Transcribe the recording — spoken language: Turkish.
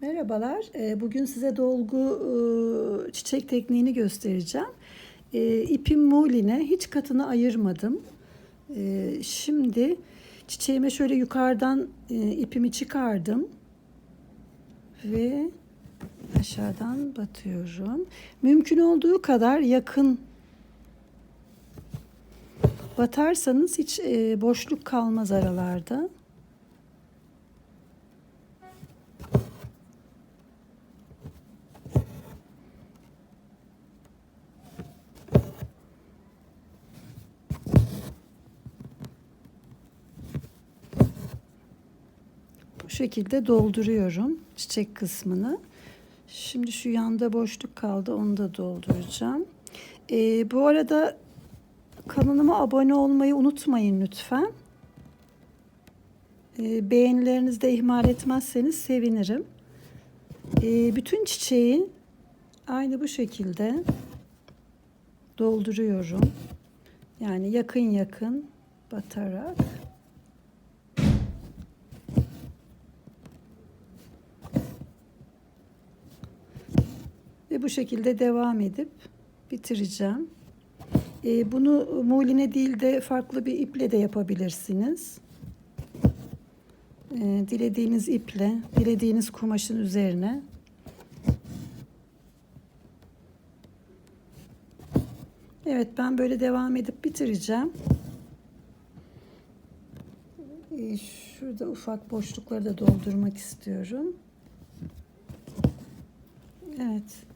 Merhabalar. Ee, Bugün size dolgu e, çiçek tekniğini göstereceğim. Ee, İpim muline hiç katını ayırmadım. Ee, Şimdi çiçeğime şöyle yukarıdan e, ipimi çıkardım ve aşağıdan batıyorum. Mümkün olduğu kadar yakın batarsanız hiç e, boşluk kalmaz aralarda. Bu şekilde dolduruyorum çiçek kısmını. Şimdi şu yanda boşluk kaldı onu da dolduracağım. Ee, bu arada kanalıma abone olmayı unutmayın lütfen. Ee, beğenilerinizi de ihmal etmezseniz sevinirim. Ee, bütün çiçeği aynı bu şekilde dolduruyorum. Yani yakın yakın batarak. Ve bu şekilde devam edip bitireceğim. Ee, bunu muline değil de farklı bir iple de yapabilirsiniz. Ee, dilediğiniz iple, dilediğiniz kumaşın üzerine. Evet ben böyle devam edip bitireceğim. Ee, şurada ufak boşlukları da doldurmak istiyorum. Evet.